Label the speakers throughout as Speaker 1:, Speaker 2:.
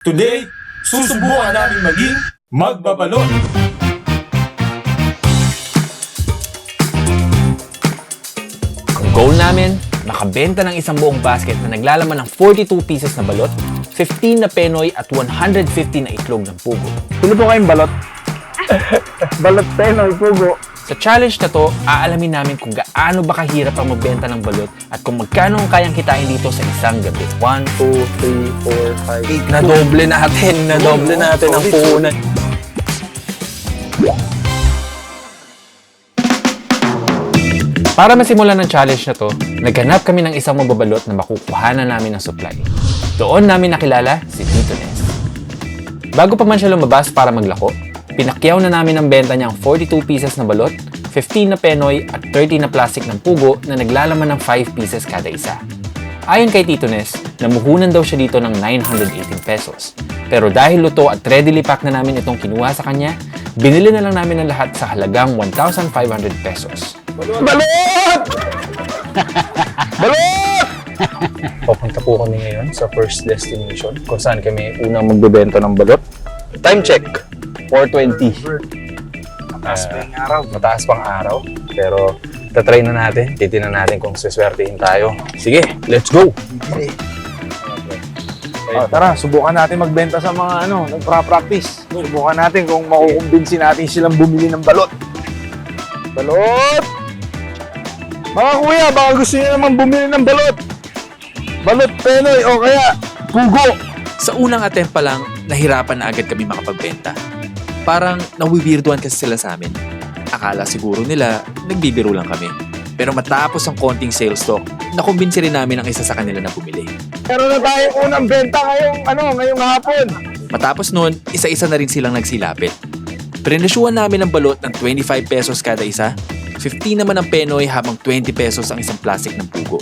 Speaker 1: Today, susubukan namin maging magbabalot.
Speaker 2: Ang goal namin, makabenta ng isang buong basket na naglalaman ng 42 pieces na balot, 15 na penoy at 150 na itlog ng pugo.
Speaker 3: Sino po kayong balot? balot penoy, pugo.
Speaker 2: Sa challenge na to, aalamin namin kung gaano ba kahirap ang magbenta ng balot at kung magkano ang kayang kitain dito sa isang gabi. 1, 2, 3, 4, 5, 8. Nadoble natin, nadoble natin ang puhunan. Para masimulan ng challenge na to, naghanap kami ng isang mababalot na makukuhanan namin ng supply. Doon namin nakilala si Tito Ness. Bago pa man siya lumabas para maglako, pinakyaw na namin ang benta niyang 42 pieces na balot, 15 na penoy at 30 na plastic ng pugo na naglalaman ng 5 pieces kada isa. Ayon kay Tito Ness, namuhunan daw siya dito ng 918 pesos. Pero dahil luto at readily pack na namin itong kinuha sa kanya, binili na lang namin ang lahat sa halagang 1,500 pesos.
Speaker 3: Balot! balot!
Speaker 2: Papunta po kami ngayon sa first destination kung saan kami unang magbebenta ng balot. Time check, 4.20.
Speaker 3: Mataas pa yung araw.
Speaker 2: Mataas pang araw, pero tatry na natin. Titignan natin kung siswertehin tayo. Sige, let's go!
Speaker 3: Oh, tara, subukan natin magbenta sa mga ano, nagpra-practice. Subukan natin kung makukumbinsi natin silang bumili ng balot. Balot! Mga kuya, baka gusto niyo naman bumili ng balot. Balot penoy o kaya pugo.
Speaker 4: Sa unang attempt pa lang, nahirapan na agad kami makapagbenta. Parang nawiwirduan kasi sila sa amin. Akala siguro nila, nagbibiro lang kami. Pero matapos ang konting sales talk, nakumbinsi rin namin ang isa sa kanila na bumili.
Speaker 3: Meron na tayong unang benta ngayong, ano, ngayong hapon.
Speaker 4: Matapos nun, isa-isa na rin silang nagsilapit. Prenesyuhan namin ang balot ng 25 pesos kada isa, 15 naman ang penoy habang 20 pesos ang isang plastic ng pugo.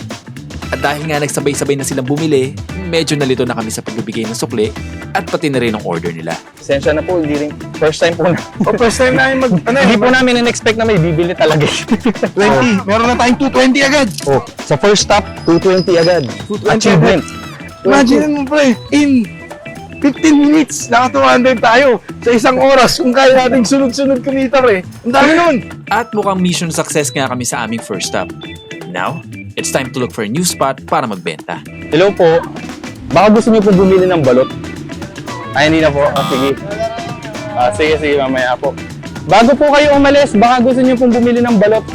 Speaker 4: At dahil nga nagsabay-sabay na silang bumili, medyo nalito na kami sa pagbibigay ng sukli at pati na rin ang order nila.
Speaker 2: Pasensya na po, hindi rin. First time po na.
Speaker 3: O first time namin mag, ano,
Speaker 2: Hindi po namin in-expect na may bibili talaga.
Speaker 3: 20. Meron na tayong 220 agad.
Speaker 2: oh, sa first stop, 220 agad.
Speaker 3: 220
Speaker 2: Achievement.
Speaker 3: Imagine mo pre, in 15 minutes, naka 200 tayo sa isang oras kung kaya nating sunod-sunod kumita pre. Ang dami nun.
Speaker 4: At mukhang mission success nga kami sa aming first stop. Now, it's time to look for a new spot para magbenta.
Speaker 2: Hello po. Baka gusto niyo po bumili ng balot? Ay, hindi na po. Ah, sige. Ah, sige, sige, mamaya po. Bago po kayo umalis, baka gusto niyo pong bumili ng balot.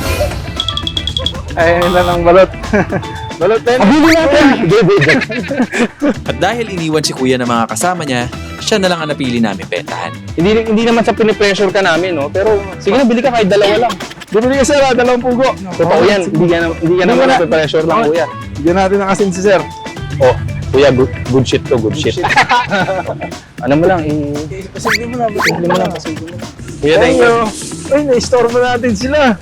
Speaker 3: Ayun na lang balot. balot din.
Speaker 2: Bili natin!
Speaker 4: At dahil iniwan si kuya ng mga kasama niya, siya na lang ang napili namin bentahan.
Speaker 2: hindi, hindi naman sa pinipressure ka namin, no? Pero, sige na, bili ka kahit dalawa lang.
Speaker 3: Bumili ka sir, ah, dalawang pugo.
Speaker 2: Totoo yan. Hindi ka, na- hindi ka naman
Speaker 3: na-
Speaker 2: napipressure lang, kuya.
Speaker 3: Bigyan natin ng asin si sir.
Speaker 2: Oh, kuya, good, good shit to, good shit. ano mo lang, i...
Speaker 3: Pasigil mo na, pasigil mo na, pasigil mo na.
Speaker 2: Kuya, thank you.
Speaker 3: Ay, na-store mo natin sila.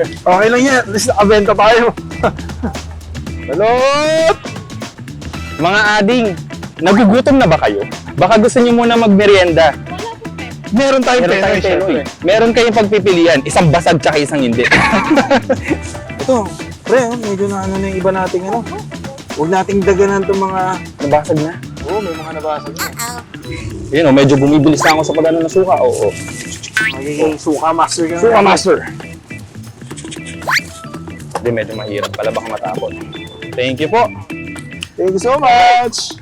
Speaker 3: Okay lang yan, at least nakabenta tayo. balot!
Speaker 2: Mga ading, nagugutom na ba kayo? Baka gusto niyo muna magmerienda.
Speaker 3: Meron tayong
Speaker 2: Meron
Speaker 3: pera,
Speaker 2: tayong
Speaker 3: syempre.
Speaker 2: penoy. Meron kayong pagpipilian, isang basag tsaka isang hindi.
Speaker 3: Ito, pre, oh, medyo na ano na yung iba nating ano. Huwag nating daganan itong mga...
Speaker 2: Nabasag na.
Speaker 3: Oo, may mga nabasag na.
Speaker 2: Yun, oh, medyo bumibilis na ako sa pagano ng suka. Oo.
Speaker 3: Magiging suka master ka na.
Speaker 2: Suka master. Hindi, medyo mahirap pala. Baka matapon. Thank you po.
Speaker 3: Thank you so much!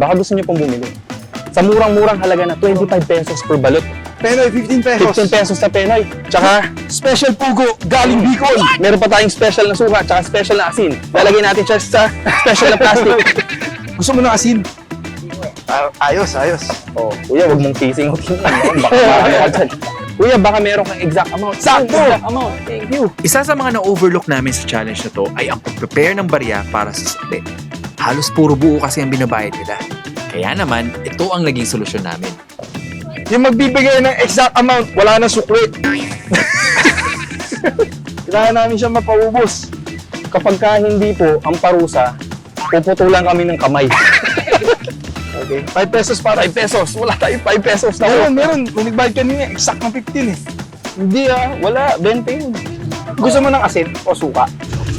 Speaker 2: Baka gusto niyo pong bumili. Sa murang-murang halaga na 25 pesos per balot.
Speaker 3: Penoy, 15 pesos.
Speaker 2: 15 pesos na penoy. Tsaka,
Speaker 3: Special pugo, galing Bicol.
Speaker 2: meron pa tayong special na suka, tsaka special na asin. Lalagay natin siya sa special na plastic.
Speaker 3: Gusto mo ng asin? Ah, ayos, ayos.
Speaker 2: Oh, kuya, wag mong teasing out yun. Baka marami ka dyan. Kuya, baka meron kang exact amount.
Speaker 3: Sakto!
Speaker 2: Exact amount. Thank you.
Speaker 4: Isa sa mga na-overlook namin sa challenge na to ay ang pag-prepare ng barya para sa sukli. Halos puro buo kasi ang binabayad nila. Kaya naman, ito ang naging solusyon namin.
Speaker 3: Yung magbibigay ng exact amount, wala na sukli. Kailangan namin siya mapaubos.
Speaker 2: Kapag ka hindi po, ang parusa, puputulan kami ng kamay.
Speaker 3: Okay. 5 pesos para
Speaker 2: 5 pesos. Wala tayong 5 pesos na
Speaker 3: Meron, meron. May nagbayad kanina, exact ng 15 eh.
Speaker 2: Hindi ah, wala. 20 yun.
Speaker 3: Gusto mo ng asin o suka?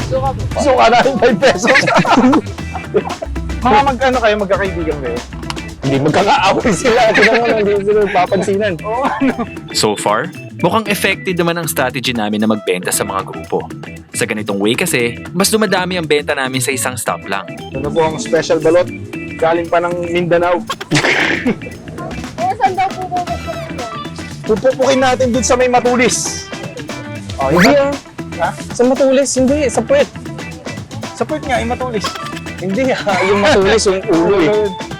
Speaker 3: Suka po. Suka na 5 pesos. Mga magkano kayo, magkakaibigan kayo? Hindi magkakaaway sila. Tignan mo, hindi sila papansinan. Oo, ano?
Speaker 4: So far, mukhang effective naman ang strategy namin na magbenta sa mga grupo. Sa ganitong way kasi, mas dumadami ang benta namin sa isang stop lang.
Speaker 3: Ano po ang special balot? Galing pa ng Mindanao.
Speaker 5: Eh, saan daw po yun?
Speaker 3: Pupupukin natin dun sa may matulis. Oh, hindi ah. Ha? Sa matulis? Hindi, sa puwet. Sa puwet nga, yung matulis. Hindi ah, yung matulis, yung ulo eh.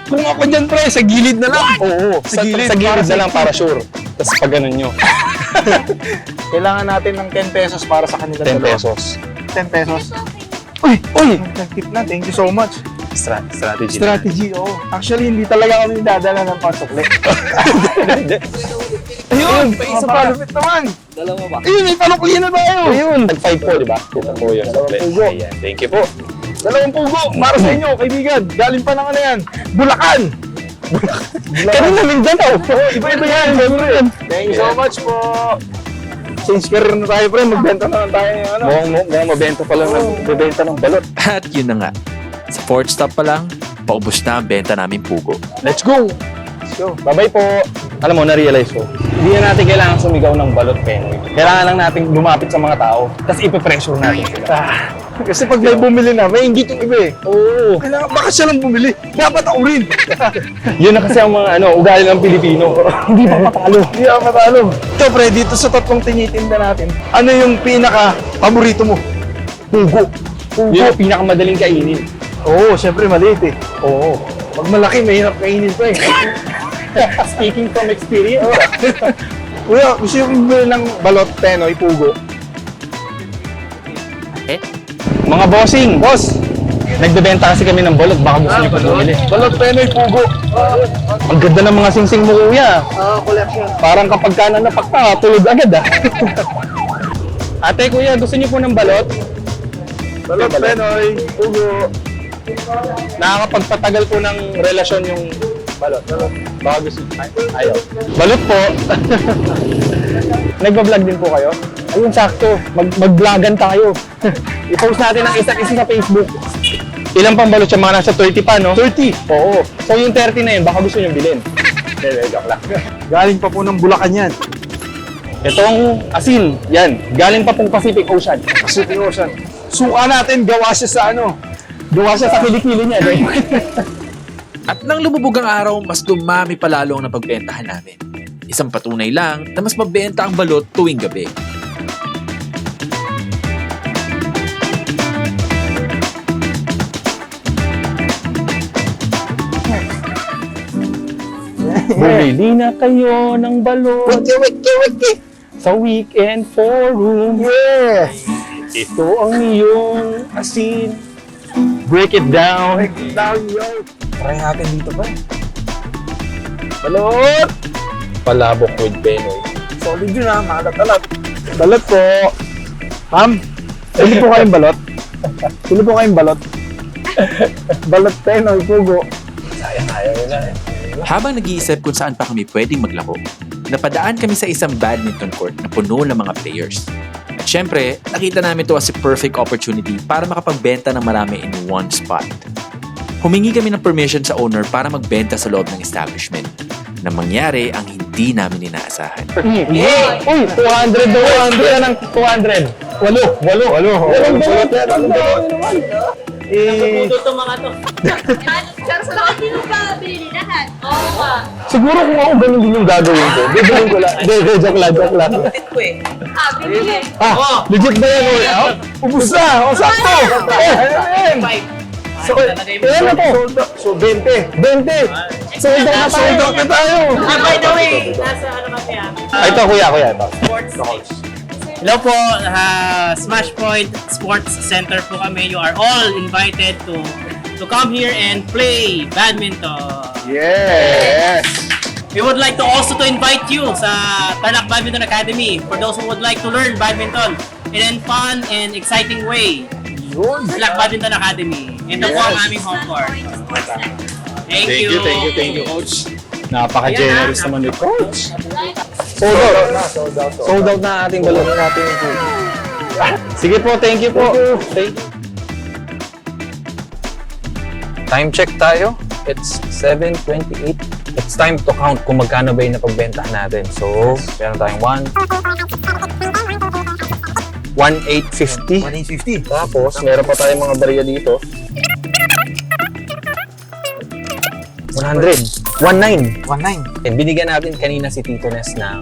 Speaker 3: Kung ako dyan pre, sa gilid na lang. Oo, sa, gilid, sa gilid na lang para sure. Tapos pag ganun nyo. Kailangan natin ng 10 pesos para sa kanila 10 pesos. 10 pesos. Uy! Uy! Nag-tip na, thank you so much.
Speaker 2: strategy.
Speaker 3: Strategy, oo. Actually, hindi talaga kami dadala ng pasukli. Ayun, may isa pa. Lupit naman. Dalawa ba? Ayun, may panukli na tayo. Ayun. Nag-5 po, di ba? Po yun. Ayan, thank you po. Dalawang pugo. Para sa inyo, kaibigan. Galing pa ng ano yan. Bulacan. Bulacan. na Mindanao. Iba-iba yan. Siyempre. Thank you so much po. Change career na tayo, pre. Magbenta na lang tayo. ng Ano? Mukhang, mukhang mabenta pa lang. Magbenta ng balot.
Speaker 4: At yun na nga, sa fourth stop pa lang, paubos na ang benta namin pugo.
Speaker 3: Let's go! Let's go. Bye-bye po. Alam mo, na-realize ko, hindi na natin kailangan sumigaw ng balot penoy. Kailangan lang natin lumapit sa mga tao, tapos ipe-pressure natin sila. Kasi pag may bumili na, may inggit yung iba eh. Oo. Kailangan, baka siya lang bumili. Dapat ako rin. Yun na kasi ang mga ano, ugali ng Pilipino. hindi pa matalo. Hindi pa matalo. Ito pre, dito sa tatlong tinitinda natin, ano yung pinaka-paborito mo? Pugo. Pugo. Yun yung pinaka-madaling kainin. Oo, syempre maliit eh. Oo. Pag malaki, mahirap kainin pa eh. Speaking from experience. Kuya, gusto yung bumili ng balot, penoy, pugo.
Speaker 4: Eh?
Speaker 3: Mga bossing, boss! Nagbebenta kasi kami ng balot, baka gusto niyo pa bumili. Balot, penoy, pugo. Ang ganda ng mga singsing mo, kuya. Ah, collection. Parang kapag ka na napakta, tulog agad ah. Ate, kuya, gusto niyo po ng balot? Balot, penoy, pugo. Nakakapagpatagal po ng relasyon yung balot. Baka gusto ay, ayaw. Balot po. Nagbablog din po kayo? Ayun, sakto. Mag mag-vlogan tayo. I-post natin ang isa't isa sa Facebook. Ilan pang balot siya? Mga nasa 30 pa, no? 30? Oo. So yung 30 na yun, baka gusto nyo bilhin. Hindi, joke lang. Galing pa po ng Bulacan yan. Itong asin, yan. Galing pa pong Pacific Ocean. Pacific Ocean. Suka natin, gawa siya sa ano? Gawa siya sa kilikili niya. eh.
Speaker 4: At nang lumubog ang araw, mas dumami pa lalo ang napagbentahan namin. Isang patunay lang na mas mabenta ang balot tuwing gabi.
Speaker 3: Bumili na kayo ng balon. Wiki, wiki, wiki. Sa weekend forum. Yeah. Ito ang iyong asin. Break it down. Break it down, yo. Try natin dito ba? Balot! Palabok with Benoy. Solid yun ha, maalat-alat. Balot po. Ma'am, pwede po kayong balot? Pwede po kayong balot? balot Benoy, pugo.
Speaker 4: Habang nag-iisip kung saan pa kami pwedeng maglaro, napadaan kami sa isang badminton court na puno ng mga players. At syempre, nakita namin to as a perfect opportunity para makapagbenta ng marami in one spot. Humingi kami ng permission sa owner para magbenta sa loob ng establishment na mangyari ang hindi namin inaasahan.
Speaker 3: Yeah. Uy, 200 daw. 200 na ng 200. Walo. Walo. Walo. Walong balot. Walong balot naman. Eh,
Speaker 5: Pero sa yung babili lahat. Oo
Speaker 3: siguro kung ako ganun din yung gagawin ko. Bibilin ko lang. Hindi, hindi, joke lang, joke lang.
Speaker 5: Ah, bibili.
Speaker 3: Ah, legit ba yan? Uy? Ah, Ubus na. O, sakto. Eh, na yan? So, ilan na to? So, 20. 20. Sold out na tayo. Sold out na tayo.
Speaker 6: Ah, by the way, nasa ano kami ah?
Speaker 3: Ah, ito, kuya, kuya. Ito.
Speaker 6: Sports Hello po, ah, Smash Point Sports Center po kami. You are all invited to to come here and play badminton.
Speaker 3: Yes.
Speaker 6: We would like to also to invite you sa Tarlac Badminton Academy for those who would like to learn badminton in a fun and exciting way.
Speaker 3: Yun.
Speaker 6: Tarlac Badminton Academy. Ito po ang aming home court. Thank, you.
Speaker 3: Coach. Napaka-generous naman ni Coach. Sold out sold out. Sold out na ating balon natin. Sige po, thank you po. Thank you.
Speaker 2: Time check tayo. It's 7.28. It's time to count kung magkano ba yung napagbentahan natin. So, meron tayong 1, 1,850.
Speaker 3: 150.
Speaker 2: Tapos, meron pa tayong mga barya dito. 100. 19.
Speaker 3: 19.
Speaker 2: Eh, binigyan natin kanina si Tito Nes ng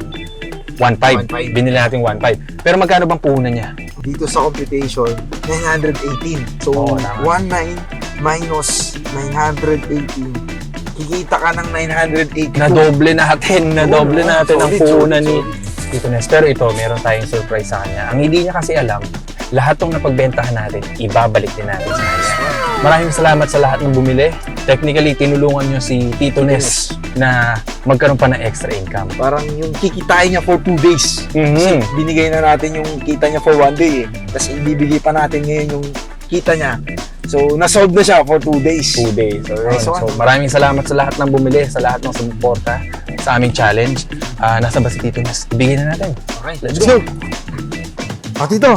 Speaker 2: 1.5.
Speaker 3: 1.5.
Speaker 2: Binili natin 1.5. Pero magkano bang puhunan niya?
Speaker 3: Dito sa computation, 918. So,
Speaker 2: Oo, tama.
Speaker 3: 19 minus 918. Kikita ka ng 982.
Speaker 2: Nadoble natin, nadoble
Speaker 3: Oo,
Speaker 2: natin ang
Speaker 3: solid,
Speaker 2: puhunan
Speaker 3: solid,
Speaker 2: ni. Tito Nes. Pero ito, meron tayong surprise sa kanya. Ang hindi niya kasi alam, lahat ng napagbentahan natin, ibabalik din natin sa kanya. Maraming salamat sa lahat ng bumili. Technically, tinulungan nyo si Tito Nes na magkaroon pa ng extra income.
Speaker 3: Parang yung kikitain niya for 2 days. Kasi
Speaker 2: Mhm.
Speaker 3: binigay na natin yung kita niya for 1 day eh. Tapos ibibigay pa natin ngayon yung kita niya. So, nasolve na siya for 2 days.
Speaker 2: two days. So, yun.
Speaker 3: Nice one.
Speaker 2: so, maraming salamat sa lahat ng bumili, sa lahat ng sumuporta sa aming challenge. Ah, nasa ba si Tito Nes? Ibigay na natin.
Speaker 3: Okay,
Speaker 2: let's
Speaker 3: let's go. O Tito,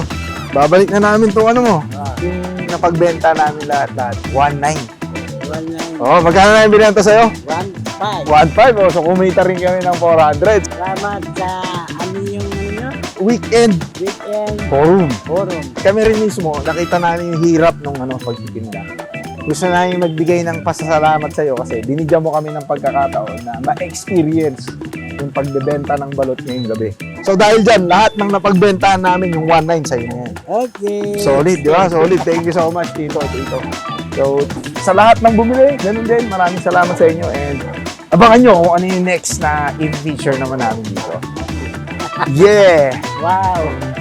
Speaker 3: babalik na namin itong ano mo. Yung napagbenta namin lahat-lahat. 1.9. Oo, oh, magkano na yung binenta sa'yo?
Speaker 7: 1.5.
Speaker 3: 1.5. Oh, so kumita rin kami ng 400.
Speaker 7: Salamat sa ano yung ano?
Speaker 3: Weekend
Speaker 7: Weekend
Speaker 3: forum.
Speaker 7: forum.
Speaker 3: Kami rin mismo, nakita namin yung hirap nung ano, pagtitinda. Gusto namin magbigay ng pasasalamat sa'yo kasi binigyan mo kami ng pagkakataon na ma-experience yung pagbebenta ng balot ngayong gabi. So dahil dyan, lahat ng napagbentahan namin yung 1.9 sa'yo na yan.
Speaker 7: Okay.
Speaker 3: Solid, di ba? Solid. Thank you so much, Tito. Tito. So, sa lahat ng bumili, ganun din. Maraming salamat sa inyo and abangan nyo kung ano yung next na i-feature naman namin dito. Yeah!
Speaker 7: Wow.